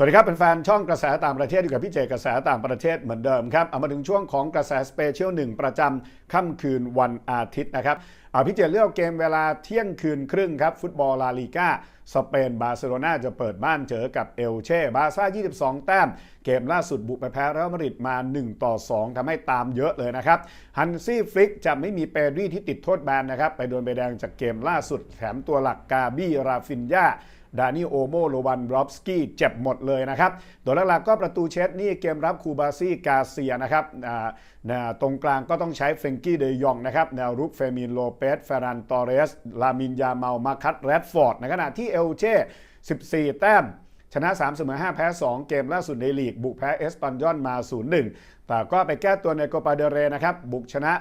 สวัสดีครับเป็นแฟนช่องกระแสต่างประเทศอยู่กับพี่เจกระแสต่างประเทศเหมือนเดิมครับเอามาถึงช่วงของกระแสสเปเชียลหนึ่งประจำค่ำคืนวันอาทิตย์นะครับพี่เจเลือกเกมเวลาเที่ยงคืนครึ่งครับฟุตบอลลาลีกา สเปนบาร์เซโลนาจะเปิดบ้านเจอกับเอลเช่บาซ่า 22 แต้ม เกมล่าสุดบุกไปแพ้เรอัลมาดริดมา 1 ต่อ 2 ทำให้ตามเยอะเลยนะครับฮันซี่ฟลิกจะไม่มีเปรีที่ติดโทษแบนนะครับ ไปโดนใบแดงจากเกมล่าสุดแถมตัวหลักกาบี้ราฟินยาดานิโอโมโลวันบรอฟสกี้เจ็บหมดเลยนะครับโดยหลักๆก็ประตูเชสนี่เกมรับคูบาซี่กาเซียนะครับตรงกลางก็ต้องใช้เฟงกี้เดยองนะครับ แนวรุกเฟมินโลเปสเฟรันตอเรส ลามินยาเมามาคัตแรดฟอร์ด ในขณะที่เออลเช่14 แต้ม ชนะ 3 เสมอ 5 แพ้ 2 เกมล่าสุดในลีก บุกแพ้เอสปันยอนมา 0-1 แต่ก็ไปแก้ตัวในโกปาเดเรนะครับ บุกชนะ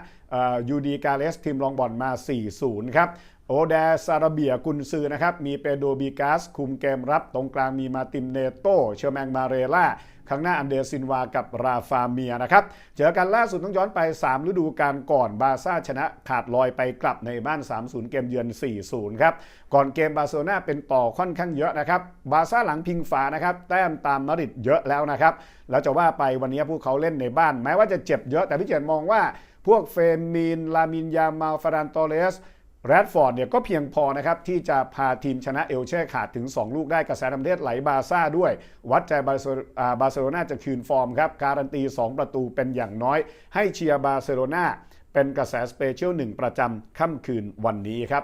ยูดีกาเลสทีมรองบอลมา 4-0 ครับ โอแดซาราเบียกุนซือนะครับ มีเปโดบีกาส คุมเกมรับ ตรงกลางมีมาตินเนโต เชอร์แมงมาเรล่าข้างหน้าอันเดรซินวากับราฟาเมียนะครับ เจอกันล่าสุดต้องย้อนไป 3 ฤดูกาลก่อนบาร์ซ่าชนะขาดลอยไปกลับในบ้าน 3-0 เกมเยือน 4-0 ครับ ก่อนเกมบาร์เซโลนาเป็นต่อค่อนข้างเยอะนะครับ บาร์ซ่าหลังพิงฝานะครับ แต้มตามมาดริดเยอะแล้วนะครับ แล้วจะว่าไปวันนี้พวกเขาเล่นในบ้าน แม้ว่าจะเจ็บเยอะแต่พี่เจนมองว่าพวกเฟมินลามินยามาฟารานตอเรส แรดฟอร์ดเนี่ยก็เพียงพอนะครับที่จะพาทีมชนะเอลเช่ขาดถึง 2 ลูกได้กระแสน้ำเลือดไหลบาซ่าด้วย วัดใจบาซโลอ่าบาร์เซโลนาจะคืนฟอร์มครับ การันตี 2 ประตูเป็นอย่างน้อย ให้เชียร์บาร์เซโลนาเป็นกระแสสเปเชียลหนึ่งประจำค่ำคืนวันนี้ครับ